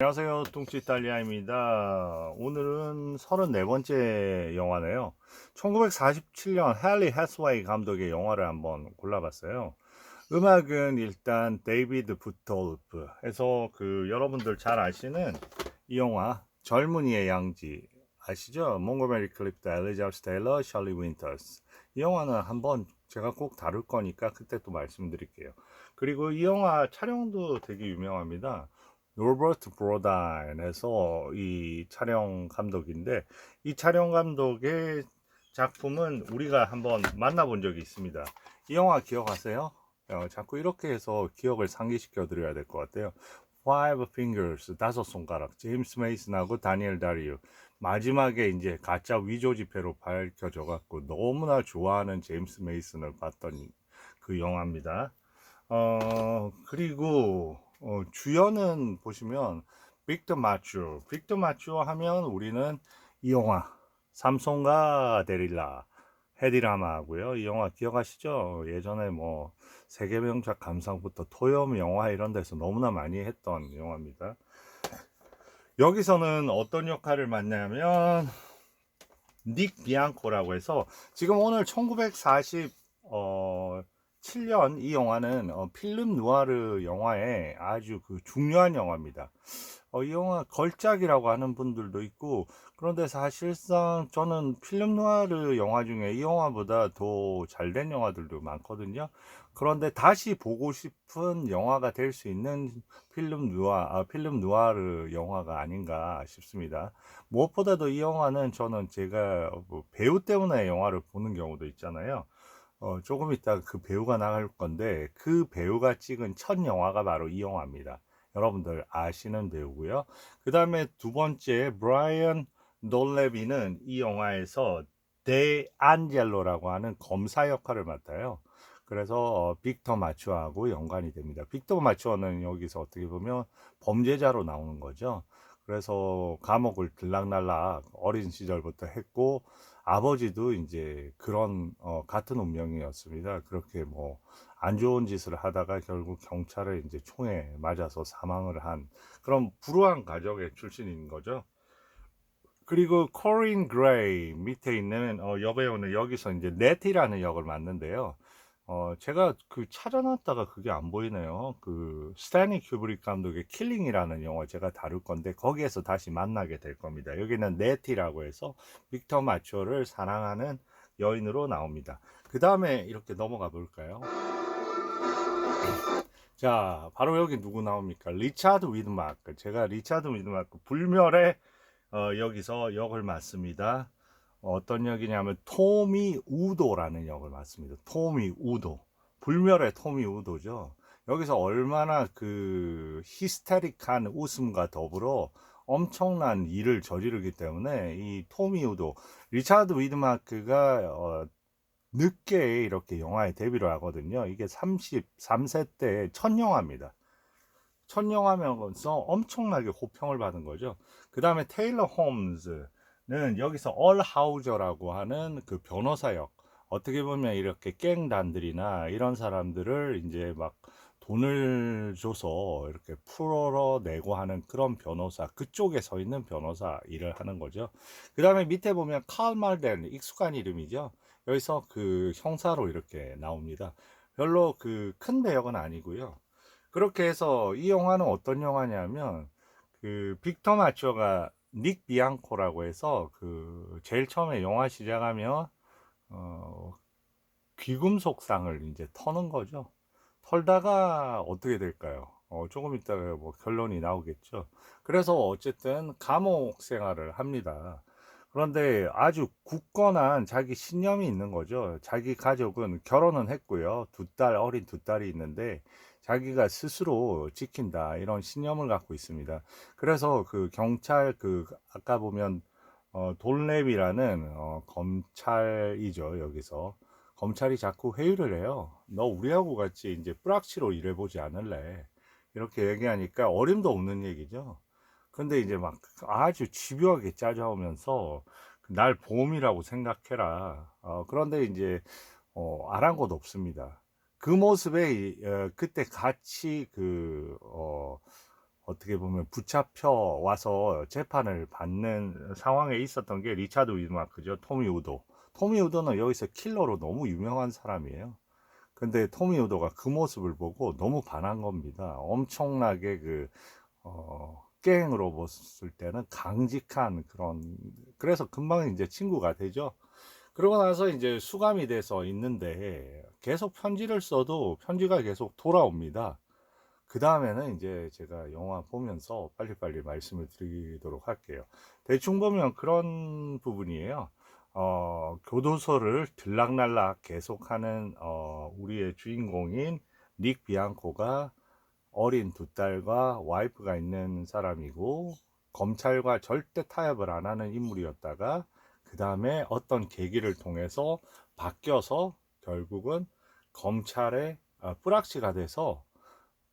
안녕하세요. 뚱치 이탈리아입니다. 오늘은 34번째 영화네요. 1947년 헨리 해스웨이 감독의 영화를 한번 골라봤어요. 음악은 일단 데이비드 부톨프 해서 그 여러분들 잘 아시는 이 영화 젊은이의 양지 아시죠? 몽고메리 클립트, 엘리자베스 테일러, 셜리 윈터스 이 영화는 한번 제가 꼭 다룰 거니까 그때 또 말씀드릴게요. 그리고 이 영화 촬영도 되게 유명합니다. 로버트 브로다인에서 이 촬영 감독인데 이 촬영 감독의 작품은 우리가 한번 만나본 적이 있습니다. 이 영화 기억하세요? 어, 자꾸 이렇게 해서 기억을 상기시켜 드려야 될 것 같아요. Five Fingers 다섯 손가락 제임스 메이슨하고 다니엘 다리우 마지막에 이제 가짜 위조 지폐로 밝혀져 갖고 너무나 좋아하는 제임스 메이슨을 봤던 그 영화입니다. 어 그리고 어, 주연은 보시면 빅터 마추. 빅터 마추 하면 우리는 이 영화 삼성과 데릴라 헤디라마 하고요. 이 영화 기억하시죠? 예전에 뭐 세계명작 감상부터 토요미 영화 이런 데서 너무나 많이 했던 영화입니다. 여기서는 어떤 역할을 맡냐면 닉 비앙코라고 해서 지금 오늘 1940 어, 7년 이 영화는 어, 필름 누아르 영화의 아주 그 중요한 영화입니다. 어, 이 영화 걸작이라고 하는 분들도 있고 그런데 사실상 저는 필름 누아르 영화 중에 이 영화보다 더 잘 된 영화들도 많거든요. 그런데 다시 보고 싶은 영화가 될 수 있는 필름 누아 아, 필름 누아르 영화가 아닌가 싶습니다. 무엇보다도 이 영화는 저는 제가 뭐 배우 때문에 영화를 보는 경우도 있잖아요. 어, 조금 이따 그 배우가 나갈 건데 그 배우가 찍은 첫 영화가 바로 이 영화입니다. 여러분들 아시는 배우고요. 그 다음에 두 번째 브라이언 놀레비는 이 영화에서 데 안젤로라고 하는 검사 역할을 맡아요. 그래서 어, 빅터 마추어하고 연관이 됩니다. 빅터 마추어는 여기서 어떻게 보면 범죄자로 나오는 거죠. 그래서 감옥을 들락날락 어린 시절부터 했고 아버지도 이제 그런 어, 같은 운명이었습니다. 그렇게 뭐 안 좋은 짓을 하다가 결국 경찰에 이제 총에 맞아서 사망을 한 그런 불우한 가족의 출신인 거죠. 그리고 코린 그레이 밑에 있는 어, 여배우는 여기서 이제 네티라는 역을 맡는데요. 어, 제가 그 찾아놨다가 그게 안 보이네요. 그 스탠리 큐브릭 감독의 킬링이라는 영화 제가 다룰 건데 거기에서 다시 만나게 될 겁니다. 여기는 네티라고 해서 빅터 마초를 사랑하는 여인으로 나옵니다. 그 다음에 이렇게 넘어가 볼까요? 자, 바로 여기 누구 나옵니까? 리차드 위드마크. 제가 리차드 위드마크 불멸의 어, 여기서 역을 맡습니다. 어떤 역이냐면 토미 우도라는 역을 맡습니다. 토미 우도. 불멸의 토미 우도죠. 여기서 얼마나 그 히스테릭한 웃음과 더불어 엄청난 일을 저지르기 때문에 이 토미 우도 리차드 위드마크가 어, 늦게 이렇게 영화에 데뷔를 하거든요. 이게 33세 때 첫 영화입니다. 첫 영화면서 엄청나게 호평을 받은 거죠. 그 다음에 테일러 홈즈 는 여기서 얼 하우저라고 하는 그 변호사 역. 어떻게 보면 이렇게 갱단들이나 이런 사람들을 이제 막 돈을 줘서 이렇게 풀어내고 하는 그런 변호사, 그쪽에 서 있는 변호사 일을 하는 거죠. 그 다음에 밑에 보면 칼 말덴, 익숙한 이름이죠. 여기서 그 형사로 이렇게 나옵니다. 별로 그 큰 배역은 아니고요. 그렇게 해서 이 영화는 어떤 영화냐면 그 빅터 마초가 닉 비앙코라고 해서 그 제일 처음에 영화 시작하면 어 귀금속상을 이제 터는 거죠. 털다가 어떻게 될까요? 어, 조금 있다가 뭐 결론이 나오겠죠. 그래서 어쨌든 감옥 생활을 합니다. 그런데 아주 굳건한 자기 신념이 있는 거죠. 자기 가족은 결혼은 했고요. 두 딸, 어린 두 딸이 있는데 자기가 스스로 지킨다. 이런 신념을 갖고 있습니다. 그래서 그 경찰, 그, 아까 보면, 어, 돌랩이라는, 어, 검찰이죠. 여기서. 검찰이 자꾸 회유를 해요. 너 우리하고 같이 이제 뿌락치로 일해보지 않을래. 이렇게 얘기하니까 어림도 없는 얘기죠. 근데 이제 막 아주 집요하게 짜져오면서 날 보험이라고 생각해라. 어, 그런데 이제 어, 아랑곳 없습니다. 그 모습에 이- 어, 그때 같이 그 어, 어떻게 보면 붙잡혀 와서 재판을 받는 상황에 있었던 게 리차드 위드마크죠. 토미 우도. 토미 우도는 여기서 킬러로 너무 유명한 사람이에요. 근데 토미 우도가 그 모습을 보고 너무 반한 겁니다. 엄청나게 그, 어, 갱으로 봤을 때는 강직한 그런, 그래서 금방 이제 친구가 되죠. 그러고 나서 이제 수감이 돼서 있는데 계속 편지를 써도 편지가 계속 돌아옵니다. 그 다음에는 이제 제가 영화 보면서 빨리빨리 말씀을 드리도록 할게요. 대충 보면 그런 부분이에요. 어, 교도소를 들락날락 계속하는 어, 우리의 주인공인 닉 비앙코가 어린 두 딸과 와이프가 있는 사람이고 검찰과 절대 타협을 안 하는 인물이었다가 그 다음에 어떤 계기를 통해서 바뀌어서 결국은 검찰의 아, 뿌락치가 돼서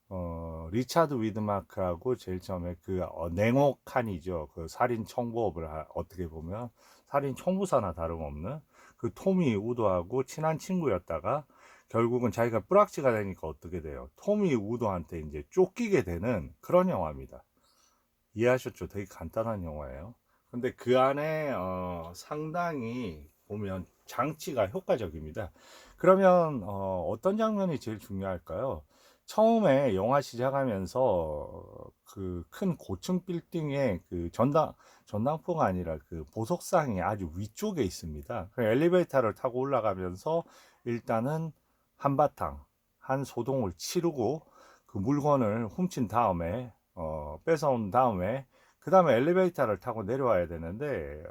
어, 리차드 위드마크하고 제일 처음에 그 어, 냉혹한이죠. 그 살인 청부업을 하- 어떻게 보면 살인 청부사나 다름없는 그 토미 우도하고 친한 친구였다가 결국은 자기가 뿌락치가 되니까 어떻게 돼요? 토미 우도한테 이제 쫓기게 되는 그런 영화입니다. 이해하셨죠? 되게 간단한 영화예요. 근데 그 안에 어, 상당히 보면 장치가 효과적입니다. 그러면 어, 어떤 장면이 제일 중요할까요? 처음에 영화 시작하면서 그 큰 고층 빌딩의 그 전당 전당포가 아니라 그 보석상이 아주 위쪽에 있습니다. 그 엘리베이터를 타고 올라가면서 일단은 한바탕 한 소동을 치르고 그 물건을 훔친 다음에 어, 뺏어온 다음에 그 다음에 엘리베이터를 타고 내려와야 되는데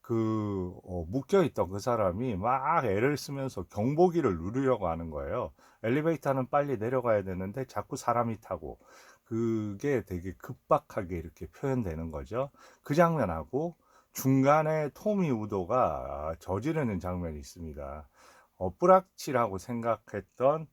그 어, 묶여있던 그 사람이 막 애를 쓰면서 경보기를 누르려고 하는 거예요. 엘리베이터는 빨리 내려가야 되는데 자꾸 사람이 타고 그게 되게 급박하게 이렇게 표현되는 거죠. 그 장면하고 중간에 토미 우도가 저지르는 장면이 있습니다. 어, 뿌락치라고 생각했던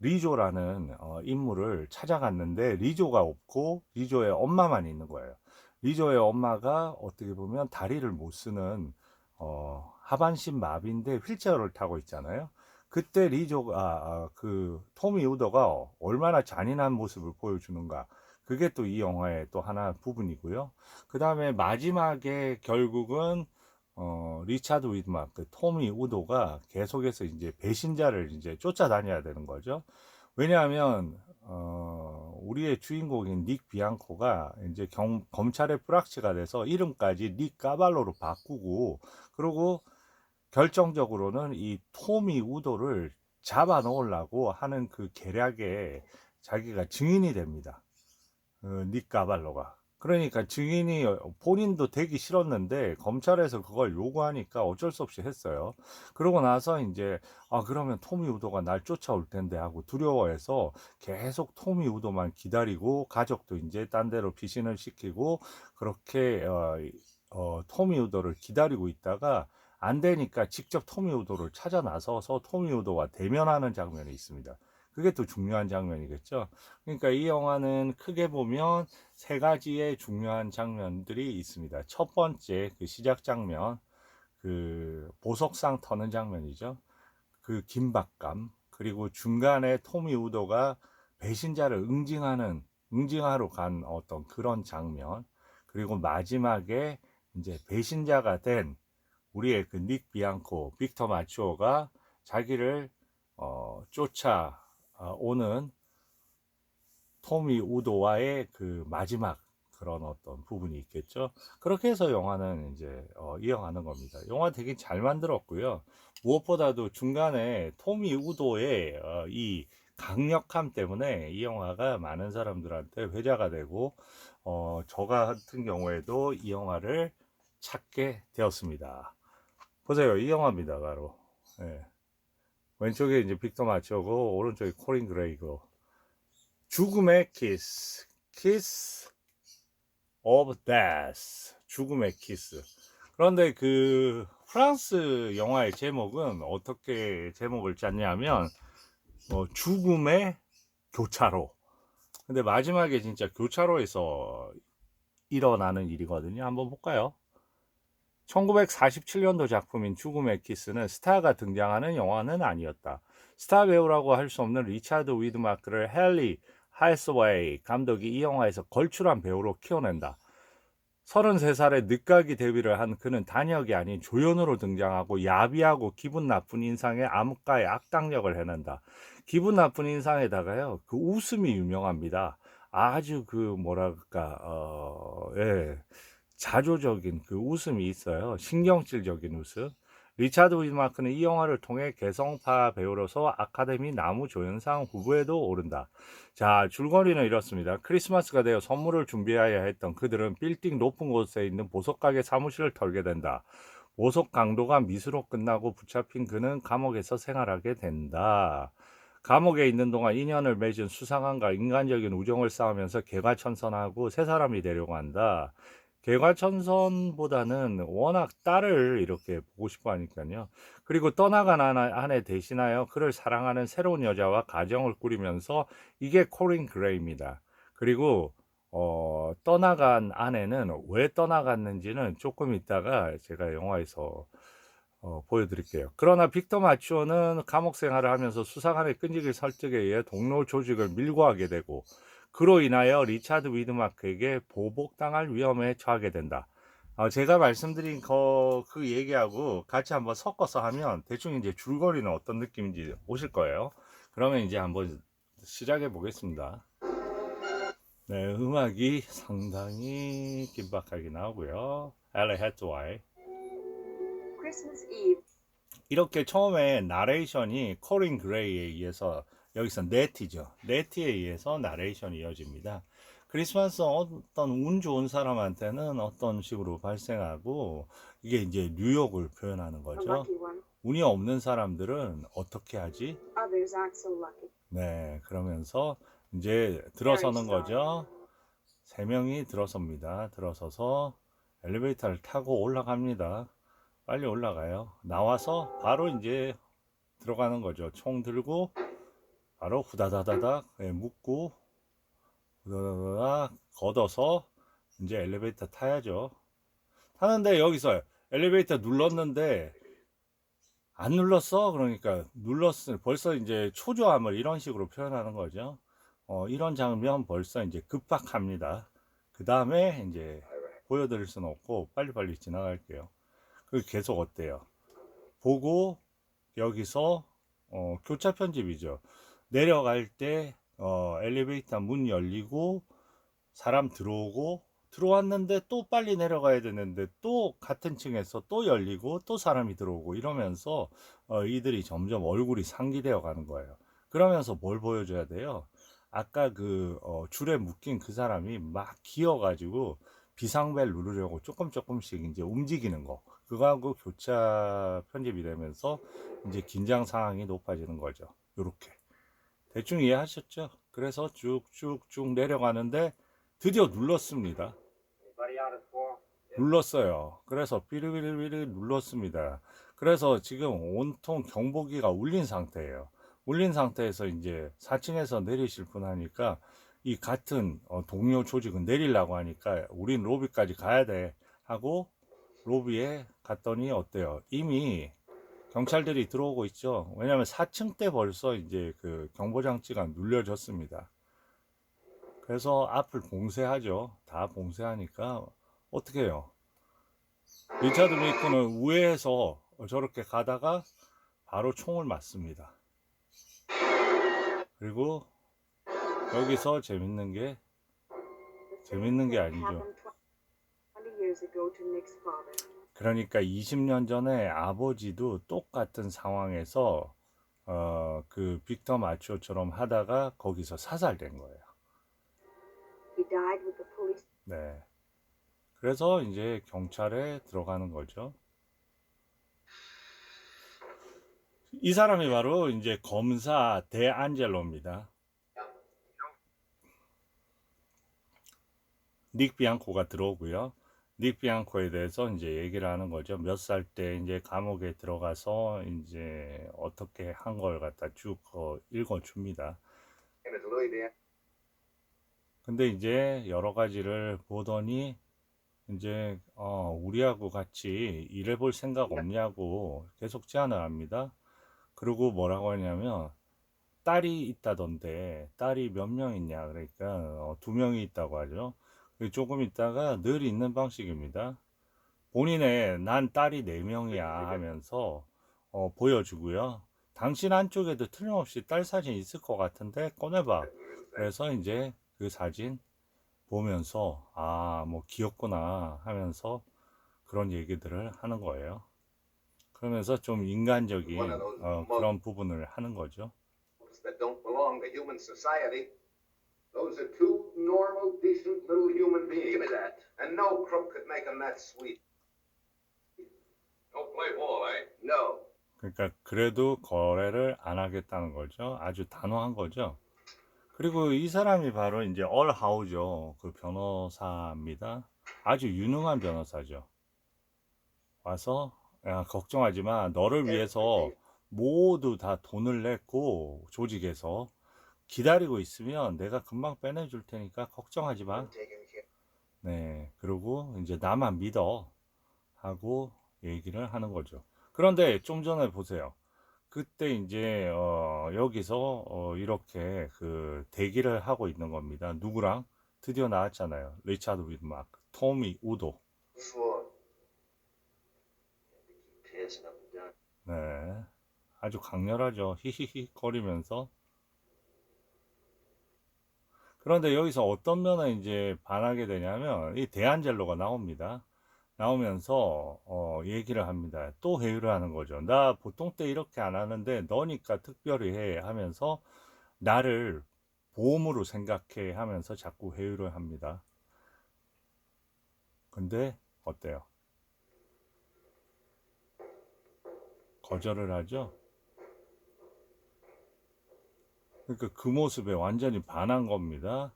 리조라는 어, 인물을 찾아갔는데 리조가 없고 리조의 엄마만 있는 거예요. 리조의 엄마가 어떻게 보면 다리를 못 쓰는 어, 하반신 마비인데 휠체어를 타고 있잖아요. 그때 리조가 아, 아, 그 토미 우더가 얼마나 잔인한 모습을 보여주는가. 그게 또 이 영화의 또 하나 부분이고요. 그 다음에 마지막에 결국은 어, 리차드 위드마크, 그 토미 우도가 계속해서 이제 배신자를 이제 쫓아다녀야 되는 거죠. 왜냐하면 어, 우리의 주인공인 닉 비앙코가 이제 경, 검찰의 프락치가 돼서 이름까지 닉 까발로로 바꾸고 그리고 결정적으로는 이 토미 우도를 잡아 놓으려고 하는 그 계략에 자기가 증인이 됩니다. 어, 닉 까발로가. 그러니까 증인이 본인도 되기 싫었는데 검찰에서 그걸 요구하니까 어쩔 수 없이 했어요. 그러고 나서 이제 아 그러면 토미 우도가 날 쫓아올 텐데 하고 두려워해서 계속 토미 우도만 기다리고 가족도 이제 딴 데로 피신을 시키고 그렇게 어, 어, 토미 우도를 기다리고 있다가 안 되니까 직접 토미 우도를 찾아 나서서 토미 우도와 대면하는 장면이 있습니다. 그게 또 중요한 장면이겠죠. 그러니까 이 영화는 크게 보면 세 가지의 중요한 장면들이 있습니다. 첫 번째 그 시작 장면, 그 보석상 터는 장면이죠. 그 긴박감, 그리고 중간에 토미 우도가 배신자를 응징하는 응징하러 간 어떤 그런 장면, 그리고 마지막에 이제 배신자가 된 우리의 그 닉 비앙코, 빅터 마치오가 자기를 어, 쫓아 어, 오는 토미 우도와의 그 마지막 그런 어떤 부분이 있겠죠. 그렇게 해서 영화는 이제 어, 이어가는 겁니다. 영화 되게 잘 만들었고요. 무엇보다도 중간에 토미 우도의 어, 이 강력함 때문에 이 영화가 많은 사람들한테 회자가 되고 어, 저 같은 경우에도 이 영화를 찾게 되었습니다. 보세요, 이 영화입니다, 바로. 예. 왼쪽에 이제 빅터 마치오고 오른쪽에 코린 그레이고 죽음의 키스, 키스 오브 데스, 죽음의 키스. 그런데 그 프랑스 영화의 제목은 어떻게 제목을 짰냐면 어, 죽음의 교차로. 근데 마지막에 진짜 교차로에서 일어나는 일이거든요. 한번 볼까요? 1947년도 작품인 죽음의 키스는 스타가 등장하는 영화는 아니었다. 스타 배우라고 할 수 없는 리차드 위드마크를 헨리 하이스웨이 감독이 이 영화에서 걸출한 배우로 키워낸다. 33살에 늦가기 데뷔를 한 그는 단역이 아닌 조연으로 등장하고 야비하고 기분 나쁜 인상의 암흑가의 악당역을 해낸다. 기분 나쁜 인상에다가요, 그 웃음이 유명합니다. 아주 그 뭐랄까, 어, 예, 자조적인 그 웃음이 있어요. 신경질적인 웃음. 리차드 위마크는 이 영화를 통해 개성파 배우로서 아카데미 나무조연상 후보에도 오른다. 자, 줄거리는 이렇습니다. 크리스마스가 되어 선물을 준비해야 했던 그들은 빌딩 높은 곳에 있는 보석가게 사무실을 털게 된다. 보석 강도가 미수로 끝나고 붙잡힌 그는 감옥에서 생활하게 된다. 감옥에 있는 동안 인연을 맺은 수상한과 인간적인 우정을 쌓으면서 개과천선하고 새 사람이 되려고 한다. 개과천선보다는 워낙 딸을 이렇게 보고 싶어 하니까요. 그리고 떠나간 아내 대신하여 그를 사랑하는 새로운 여자와 가정을 꾸리면서 이게 코린 그레이입니다. 그리고 어, 떠나간 아내는 왜 떠나갔는지는 조금 있다가 제가 영화에서 어, 보여드릴게요. 그러나 빅터 마치오는 감옥 생활을 하면서 수사관의 끈질긴 설득에 의해 동료 조직을 밀고 하게 되고 그로 인하여 리차드 위드마크에게 보복당할 위험에 처하게 된다. 어, 제가 말씀드린 거, 그 얘기하고 같이 한번 섞어서 하면 대충 이제 줄거리는 어떤 느낌인지 오실 거예요. 그러면 이제 한번 시작해 보겠습니다. 네, 음악이 상당히 긴박하게 나오고요. 엘레 헤트와이. Christmas Eve. 이렇게 처음에 나레이션이 코린 그레이에 의해서 여기서 네티죠. 네티에 의해서 나레이션이 이어집니다. 크리스마스 어떤 운 좋은 사람한테는 어떤 식으로 발생하고 이게 이제 뉴욕을 표현하는 거죠. 운이 없는 사람들은 어떻게 하지? 네, 그러면서 이제 들어서는 거죠. 세 명이 들어섭니다. 들어서서 엘리베이터를 타고 올라갑니다. 빨리 올라가요. 나와서 바로 이제 들어가는 거죠. 총 들고 바로 후다다다닥 예, 묶고 후다다다닥 걷어서 이제 엘리베이터 타야죠. 타는데 여기서 엘리베이터 눌렀는데 안 눌렀어? 그러니까 눌렀어. 벌써 이제 초조함을 이런 식으로 표현하는 거죠. 어, 이런 장면 벌써 이제 급박합니다. 그 다음에 이제 보여드릴 수는 없고 빨리빨리 지나갈게요. 그 계속 어때요? 보고 여기서 어, 교차 편집이죠. 내려갈 때 어, 엘리베이터 문 열리고 사람 들어오고 들어왔는데 또 빨리 내려가야 되는데 또 같은 층에서 또 열리고 또 사람이 들어오고 이러면서 어, 이들이 점점 얼굴이 상기되어 가는 거예요. 그러면서 뭘 보여줘야 돼요? 아까 그 어, 줄에 묶인 그 사람이 막 기어가지고 비상벨 누르려고 조금 조금씩 이제 움직이는 거 그거하고 교차 편집이 되면서 이제 긴장 상황이 높아지는 거죠. 요렇게 대충 이해하셨죠? 그래서 쭉쭉쭉 내려가는데 드디어 눌렀습니다. 눌렀어요. 그래서 삐리비리비리 눌렀습니다. 그래서 지금 온통 경보기가 울린 상태예요. 울린 상태에서 이제 4층에서 내리실 분 하니까 이 같은 어, 동료 조직은 내리려고 하니까 우린 로비까지 가야 돼 하고 로비에 갔더니 어때요? 이미 경찰들이 들어오고 있죠. 왜냐하면 4층 때 벌써 이제 그 경보장치가 눌려졌습니다. 그래서 앞을 봉쇄하죠. 다 봉쇄하니까 어떻게 해요? 리차드 메이커는 우회해서 저렇게 가다가 바로 총을 맞습니다. 그리고 여기서 재밌는 게 재밌는 게 아니죠. 그러니까 20년 전에 아버지도 똑같은 상황에서 어, 그 빅터 마초처럼 하다가 거기서 사살된 거예요. He died with the police. 네. 그래서 이제 경찰에 들어가는 거죠. 이 사람이 바로 이제 검사 데안젤로입니다. 닉 비앙코가 들어오고요. 닉 비앙코에 대해서 이제 얘기를 하는 거죠. 몇 살 때 이제 감옥에 들어가서 이제 어떻게 한 걸 갖다 쭉 어, 읽어줍니다. 근데 이제 여러 가지를 보더니 이제 어, 우리하고 같이 일해볼 생각 없냐고 계속 제안을 합니다. 그리고 뭐라고 하냐면 딸이 있다던데 딸이 몇 명 있냐 그러니까 어, 두 명이 있다고 하죠. 그리고 조금 있다가 늘 있는 방식입니다. 본인의 난 딸이 네 명이야 하면서 어, 보여주고요. 당신 안쪽에도 틀림없이 딸 사진 있을 것 같은데 꺼내봐. 그래서 이제 그 사진 보면서 아 뭐 귀엽구나 하면서 그런 얘기들을 하는 거예요. 그러면서 좀 인간적인 어, 그런 부분을 하는 거죠. Those are two normal, decent little beings. Give me that. And no crook could make them that sweet. Don't play ball, eh? No. 그러니까 그래도 거래를 안 하겠다는 거죠. 아주 단호한 거죠. 그리고 이 사람이 바로 이제 얼 하우죠. 그 변호사입니다. 아주 유능한 변호사죠. 와서 야, 걱정하지 마. 너를 위해서 모두 다 돈을 냈고 조직에서 기다리고 있으면 내가 금방 빼내줄 테니까 걱정하지 마. 네, 그리고 이제 나만 믿어 하고 얘기를 하는 거죠. 그런데 좀 전에 보세요. 그때 이제 어, 여기서 어, 이렇게 그 대기를 하고 있는 겁니다. 누구랑? 드디어 나왔잖아요. 리차드 윗마크, 토미 우도. 네, 아주 강렬하죠. 히히히 거리면서. 그런데 여기서 어떤 면에 이제 반하게 되냐면 이 대안젤로가 나옵니다. 나오면서 어, 얘기를 합니다. 또 회유를 하는 거죠. 나 보통 때 이렇게 안 하는데 너니까 특별히 해 하면서 나를 보험으로 생각해 하면서 자꾸 회유를 합니다. 근데 어때요? 거절을 하죠. 그러니까 그 모습에 완전히 반한 겁니다.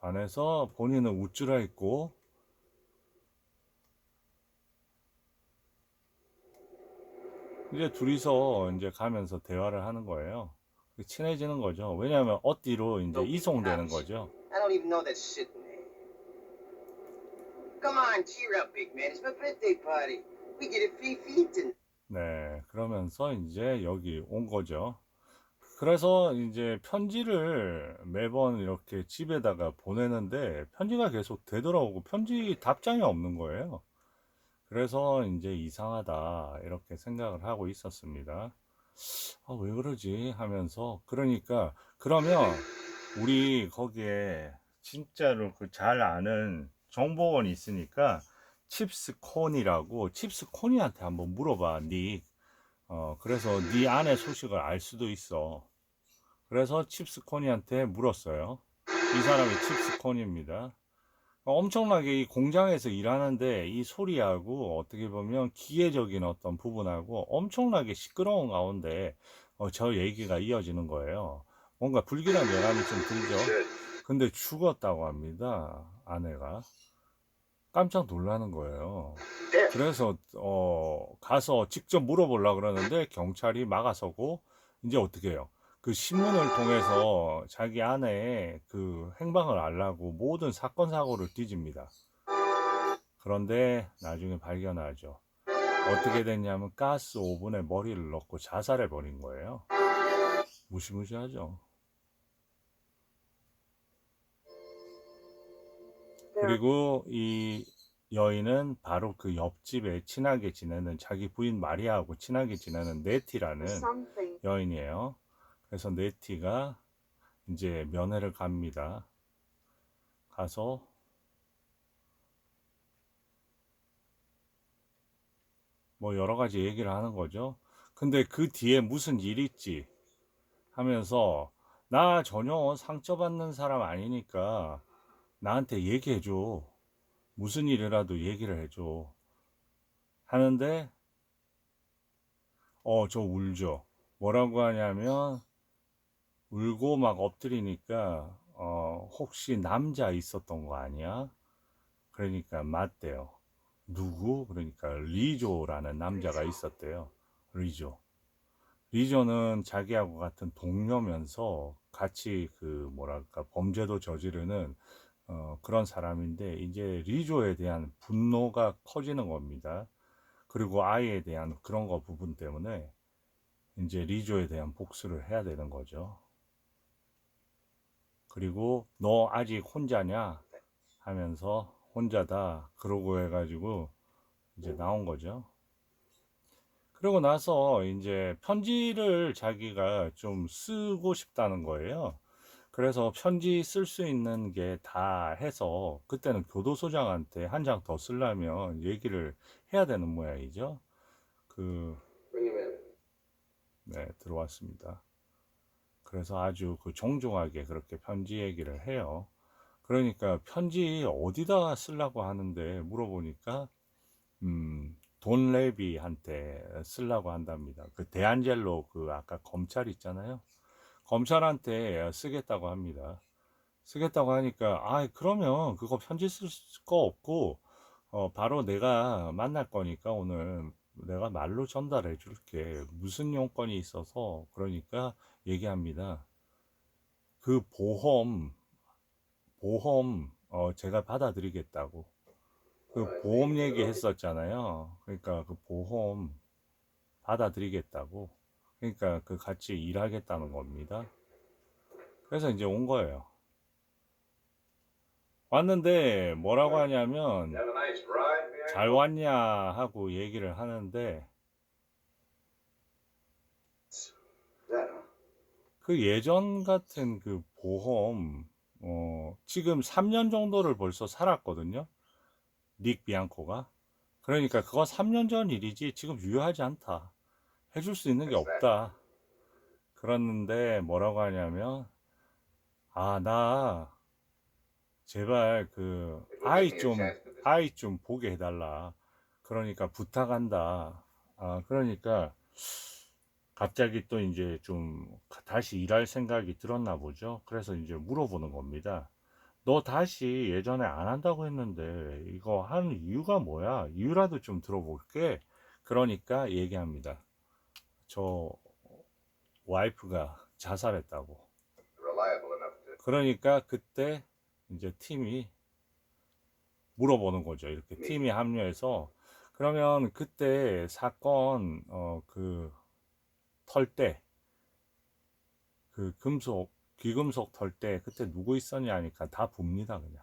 반해서 본인은 우쭐하 있고 이제 둘이서 이제 가면서 대화를 하는 거예요. 친해지는 거죠. 왜냐하면 어디로 이제 이송되는 거죠. I don't even know that shit name. Come on, cheer up, big man. It's my birthday party. We get a free tonight. 네, 그러면서 이제 여기 온 거죠. 그래서 이제 편지를 매번 이렇게 집에다가 보내는데 편지가 계속 되돌아오고 편지 답장이 없는 거예요. 그래서 이제 이상하다 이렇게 생각을 하고 있었습니다. 아, 왜 그러지 하면서 그러니까 그러면 우리 거기에 진짜로 그 잘 아는 정보원이 있으니까 칩스콘이라고 칩스콘이한테 한번 물어봐 닉 어, 그래서 네 안의 소식을 알 수도 있어. 그래서 칩스코니한테 물었어요. 이 사람이 칩스코니입니다. 엄청나게 이 공장에서 일하는데 이 소리하고 어떻게 보면 기계적인 어떤 부분하고 엄청나게 시끄러운 가운데 어, 저 얘기가 이어지는 거예요. 뭔가 불길한 예감이 좀 들죠. 근데 죽었다고 합니다. 아내가. 깜짝 놀라는 거예요. 그래서 어 가서 직접 물어보려 그러는데 경찰이 막아서고 이제 어떻게 해요? 그 신문을 통해서 자기 아내의 그 행방을 알라고 모든 사건 사고를 뒤집니다. 그런데 나중에 발견하죠. 어떻게 됐냐면 가스 오븐에 머리를 넣고 자살해 버린 거예요. 무시무시하죠. 그리고 이 여인은 바로 그 옆집에 친하게 지내는 자기 부인 마리아하고 친하게 지내는 네티라는 여인이에요. 그래서 네티가 이제 면회를 갑니다. 가서 뭐 여러 가지 얘기를 하는 거죠. 근데 그 뒤에 무슨 일이 있지 하면서 나 전혀 상처받는 사람 아니니까 나한테 얘기해줘. 무슨 일이라도 얘기를 해줘. 하는데, 어, 저 울죠. 뭐라고 하냐면, 울고 막 엎드리니까, 어, 혹시 남자 있었던 거 아니야? 그러니까 맞대요. 누구? 그러니까 리조라는 남자가 있었대요. 리조. 리조는 자기하고 같은 동료면서 같이 그 뭐랄까 범죄도 저지르는 어, 그런 사람인데 이제 리조에 대한 분노가 커지는 겁니다. 그리고 아이에 대한 그런 거 부분 때문에 이제 리조에 대한 복수를 해야 되는 거죠. 그리고 너 아직 혼자냐 하면서 혼자다 그러고 해가지고 이제 나온 거죠. 그러고 나서 이제 편지를 자기가 좀 쓰고 싶다는 거예요. 그래서 편지 쓸 수 있는 게 다 해서 그때는 교도소장한테 한 장 더 쓰려면 얘기를 해야 되는 모양이죠. 그. 네, 들어왔습니다. 그래서 아주 그 정중하게 그렇게 편지 얘기를 해요. 그러니까 편지 어디다 쓰려고 하는데 물어보니까, 음, 돈 레비한테 쓰려고 한답니다. 그 데안젤로 그 아까 검찰 있잖아요. 검찰한테 쓰겠다고 합니다. 쓰겠다고 하니까, 아, 그러면 그거 편지 쓸 거 없고, 어, 바로 내가 만날 거니까 오늘 내가 말로 전달해 줄게. 무슨 용건이 있어서, 그러니까 얘기합니다. 그 보험, 보험, 어, 제가 받아드리겠다고. 그 보험 얘기 했었잖아요. 그러니까 그 보험 받아드리겠다고. 그러니까 그 같이 일하겠다는 겁니다. 그래서 이제 온 거예요. 왔는데 뭐라고 하냐면 잘 왔냐 하고 얘기를 하는데? 그 예전 같은 그 보험 어 지금 3년 정도를 벌써 살았거든요. 닉 비앙코가. 그러니까 그거 3년 전 일이지 지금 유효하지 않다. 해줄 수 있는 게 없다. 그랬는데 뭐라고 하냐면 아 나 제발 그 아이 좀 아이 좀 보게 해달라. 그러니까 부탁한다. 아 그러니까 갑자기 또 이제 좀 다시 일할 생각이 들었나 보죠. 그래서 이제 물어보는 겁니다. 너 다시 예전에 안 한다고 했는데 이거 한 이유가 뭐야? 이유라도 좀 들어볼게. 그러니까 얘기합니다. 저 와이프가 자살했다고. 그러니까 그때 이제 팀이 물어보는 거죠. 이렇게 팀이 합류해서 그러면 그때 사건 어 그 털 때 그 금속 귀금속 털 때 그때 누구 있었냐 하니까 다 붑니다 그냥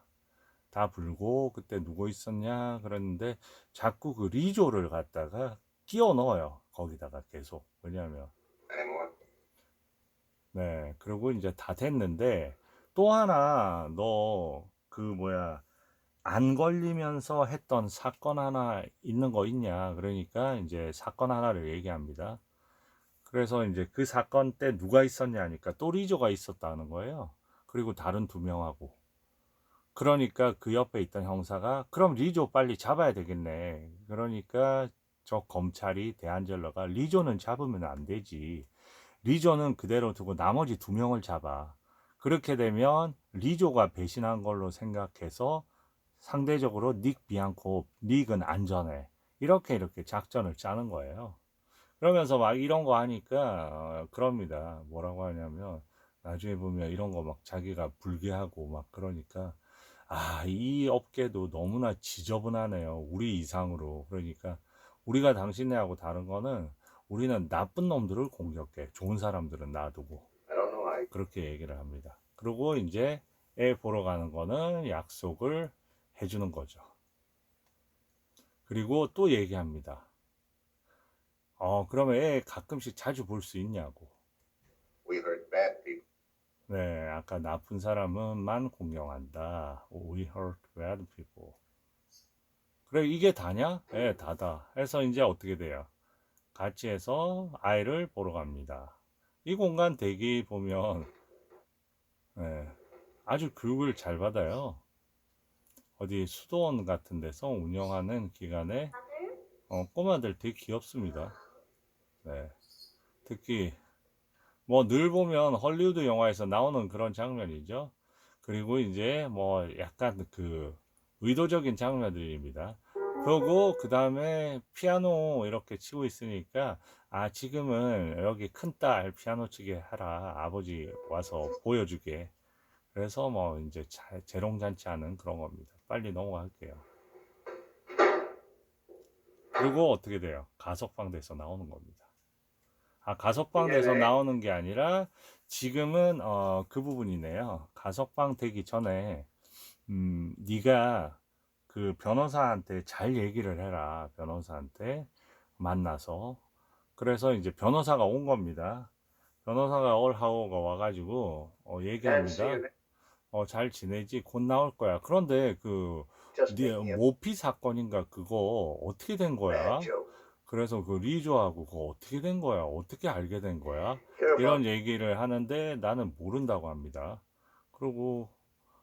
다 불고 그때 누구 있었냐 그랬는데 자꾸 그 리조를 갖다가 끼워 넣어요 거기다가 계속 왜냐하면 Anymore? 네, 그리고 이제 다 됐는데 또 하나 너 그 뭐야 안 걸리면서 했던 사건 하나 있는 거 있냐? 그러니까 이제 사건 하나를 얘기합니다. 그래서 이제 그 사건 때 누가 있었냐 하니까 또 리조가 있었다는 거예요. 그리고 다른 두 명하고. 그러니까 그 옆에 있던 형사가 그럼 리조 빨리 잡아야 되겠네. 그러니까 저 검찰이 대안젤러가 리조는 잡으면 안 되지. 리조는 그대로 두고 나머지 두 명을 잡아. 그렇게 되면 리조가 배신한 걸로 생각해서 상대적으로 닉 비앙코, 닉은 안전해. 이렇게 이렇게 작전을 짜는 거예요. 그러면서 막 이런 거 하니까 어, 그럽니다. 뭐라고 하냐면 나중에 보면 이런 거 막 자기가 불쾌하고 막 그러니까 아, 이 업계도 너무나 지저분하네요. 우리 이상으로. 그러니까 우리가 당신네하고 다른 거는 우리는 나쁜 놈들을 공격해. 좋은 사람들은 놔두고. 그렇게 얘기를 합니다. 그리고 이제 애 보러 가는 거는 약속을 해주는 거죠. 그리고 또 얘기합니다. 어, 그러면 애 가끔씩 자주 볼 수 있냐고. 네, 아까 나쁜 사람은만 공경한다. We hurt bad people. 그래, 이게 다냐? 예, 다다. 해서 이제 어떻게 돼요? 같이 해서 아이를 보러 갑니다. 이 공간 대기 보면, 예, 아주 교육을 잘 받아요. 어디 수도원 같은 데서 운영하는 기관에, 어, 꼬마들 되게 귀엽습니다. 네. 특히, 뭐 늘 보면 헐리우드 영화에서 나오는 그런 장면이죠. 그리고 이제 뭐 약간 그 의도적인 장면들입니다. 그리고 그 다음에 피아노 이렇게 치고 있으니까 아 지금은 여기 큰 딸 피아노 치게 하라 아버지 와서 보여주게 그래서 뭐 이제 자- 재롱잔치 하는 그런 겁니다. 빨리 넘어갈게요. 그리고 어떻게 돼요? 가석방돼서 나오는 겁니다. 아 가석방돼서 네네. 나오는 게 아니라 지금은 어, 그 부분이네요. 가석방 되기 전에 음, 네가 그 변호사한테 잘 얘기를 해라. 변호사한테 만나서 그래서 이제 변호사가 온 겁니다. 변호사가 얼하오가 와가지고 어, 얘기합니다. 어, 잘 지내지? 곧 나올 거야. 그런데 그 Just 네, making 모피 사건인가 그거 어떻게 된 거야? joke. 그래서 그 리조하고 그거 어떻게 된 거야? 어떻게 알게 된 거야? 이런 얘기를 하는데 나는 모른다고 합니다. 그리고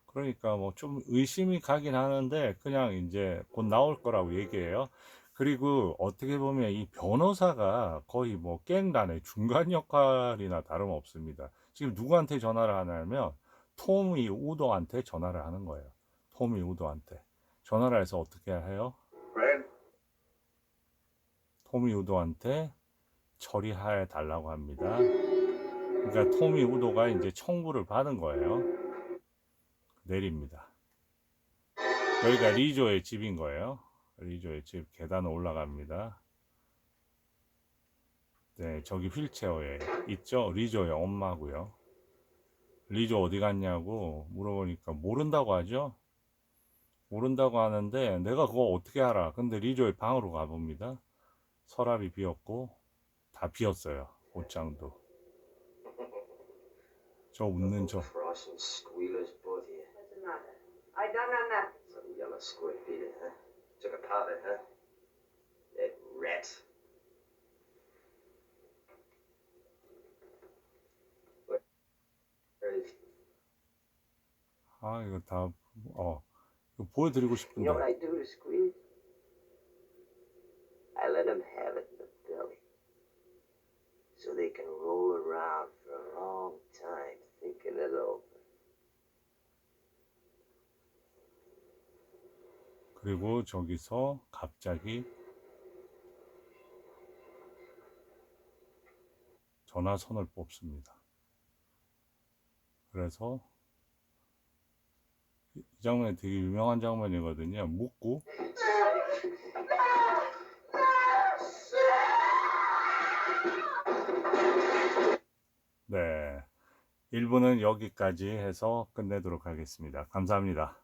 그러니까 뭐 좀 의심이 가긴 하는데 그냥 이제 곧 나올 거라고 얘기해요. 그리고 어떻게 보면 이 변호사가 거의 뭐 깽단의 중간 역할이나 다름없습니다. 지금 누구한테 전화를 하냐면 토미 우도한테 전화를 하는 거예요. 토미 우도한테 전화를 해서 어떻게 해요? 토미 우도한테 처리해 달라고 합니다. 그러니까 토미 우도가 이제 청구를 받은 거예요. 내립니다. 여기가 리조의 집인 거예요. 리조의 집 계단 올라갑니다. 네, 저기 휠체어에 있죠. 리조의 엄마고요. 리조 어디 갔냐고 물어보니까 모른다고 하죠. 모른다고 하는데 내가 그거 어떻게 알아? 근데 리조의 방으로 가봅니다. 서랍이 비었고 다 비었어요. 옷장도. 저 웃는 저 아 이거 다 어. 이거 보여드리고 You 싶은데 know what I do to squealers? I let them have it in the belly. So they can roll around for a long time thinking it over. 그리고 저기서 갑자기 전화선을 뽑습니다. 그래서 이이 장면이 되게 유명한 장면이거든요. 묻고 네. 1부는 여기까지 해서 끝내도록 하겠습니다. 감사합니다.